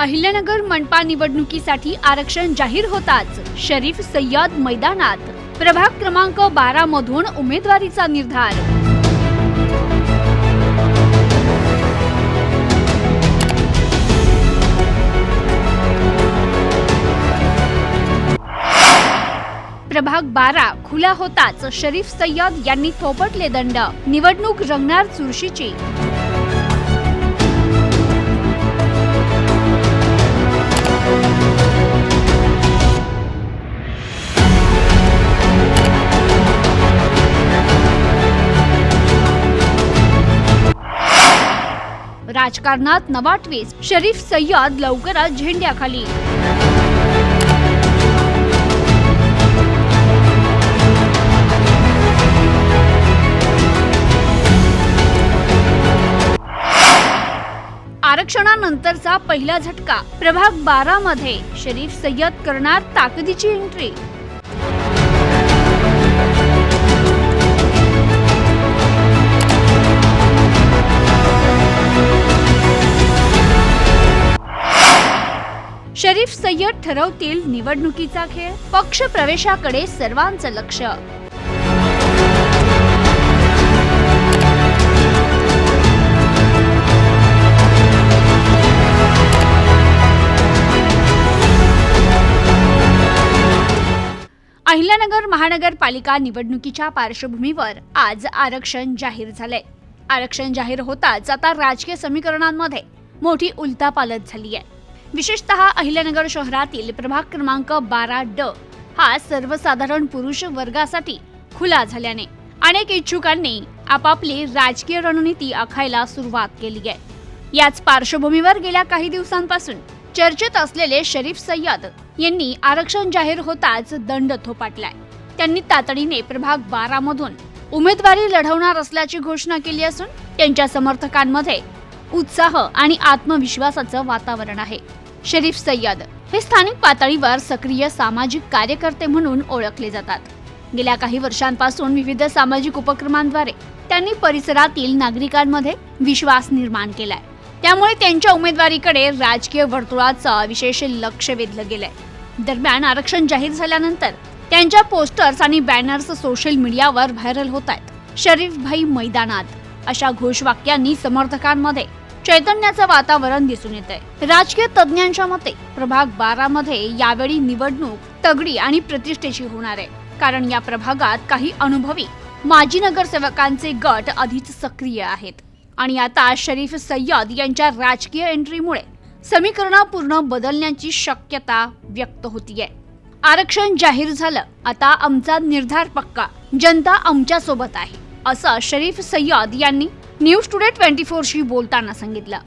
अहिल्यानगर मनपा निवडणुकीसाठी आरक्षण जाहीर होताच. शरीफ सय्यद मैदानात. प्रभाग क्रमांक बारा मधून उमेदवारीचा निर्धार. प्रभाग बारा खुला होताच. शरीफ सय्यद यांनी थोपटले दंड. निवडणूक रंगणार चुरशीची. राजकारणात नवा ट्विस्ट शरीफ सय्यद लवकरच झेंड्याखाली. आरक्षणानंतरचा पहिला झटका. प्रभाग बारा मध्ये शरीफ सय्यद करणार ताकदीची एंट्री शरीफ सय्यद ठरवतील निवडणुकीचा खेळ. पक्ष प्रवेशाकडे सर्वांचं लक्ष. अहिल्यानगर महानगरपालिका निवडणुकीच्या पार्श्वभूमीवर आज आरक्षण जाहीर झालंय आरक्षण जाहीर होताच आता राजकीय समीकरणांमध्ये मोठी उलतापालत झाली आहे विशेषतः अहिल्यानगर शहरातील प्रभाग क्रमांक बारा ड हा सर्वसाधारण पुरुष वर्गासाठी खुला झाल्याने अनेक इच्छुकांनी आपापली राजकीय रणनीती आखायला सुरुवात केली आहे. याच पार्श्वभूमीवर गेल्या काही दिवसांपासून चर्चेत असलेले शरीफ सय्यद यांनी आरक्षण जाहीर होताच दंड थोपाटलाय. त्यांनी तातडीने प्रभाग बारा मधून उमेदवारी लढवणार असल्याची घोषणा केली असून त्यांच्या समर्थकांमध्ये उत्साह आणि आत्मविश्वासाचं वातावरण आहे. शरीफ सय्यद हे स्थानिक पातळीवर सक्रिय सामाजिक कार्यकर्ते म्हणून ओळखले जातात. गेल्या काही वर्षांपासून विविध सामाजिक उपक्रमांद्वारे त्यांनी परिसरातील नागरिकांमध्ये विश्वास निर्माण केलाय. त्यामुळे त्यांच्या उमेदवारीकडे राजकीय वर्तुळाचं विशेष लक्ष वेधलं गेलंय. दरम्यान आरक्षण जाहीर झाल्यानंतर त्यांच्या पोस्टर्स आणि बॅनर्स सोशल मीडियावर व्हायरल होत आहेत. शरीफ भाई मैदानात अशा घोषवाक्यांनी समर्थकांमध्ये चैतन्याचं वातावरण दिसून येत आहे राजकीय तज्ज्ञांच्या मते प्रभाग बारा मध्ये यावेळी निवडणूक तगडी आणि प्रतिष्ठेची होणार आहे. कारण या प्रभागात काही अनुभवी माजी नगरसेवकांचे गट आधीच सक्रिय आहेत. आणि आता शरीफ सय्यद यांच्या राजकीय एंट्रीमुळे समीकरणं पूर्ण बदलण्याची शक्यता व्यक्त होतीये. आरक्षण जाहीर झालं आता आमचा निर्धार पक्का जनता आमच्यासोबत आहे असं शरीफ सय्यद यांनी न्यूज टुडे ट्वेंटी फोरशी बोलताना सांगितलं.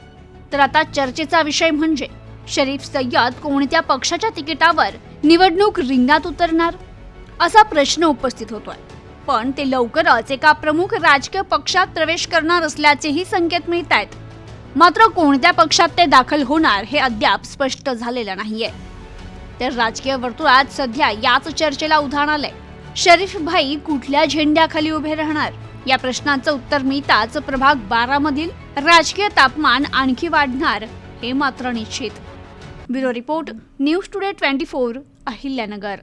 तर आता चर्चेचा विषय म्हणजे शरीफ सय्यद कोणत्या पक्षाच्या तिकिटावर निवडणूक रिंगणात उतरणार? असा प्रश्न उपस्थित होतोय. पण ते लवकरच एका प्रमुख राजकीय पक्षात प्रवेश करणार असल्याचेही संकेत मिळत आहेत मात्र कोणत्या पक्षात ते दाखल होणार हे अद्याप स्पष्ट झालेलं नाहीये. तर राजकीय वर्तुळात सध्या याच चर्चेला उधाण आलंय. शरीफ भाई कुठल्या झेंड्याखाली उभे राहणार? या प्रश्नाचं उत्तर मिळताच प्रभाग बारा मधील राजकीय तापमान आणखी वाढणार हे मात्र निश्चित. Bureau report news today twenty four Ahilyanagar.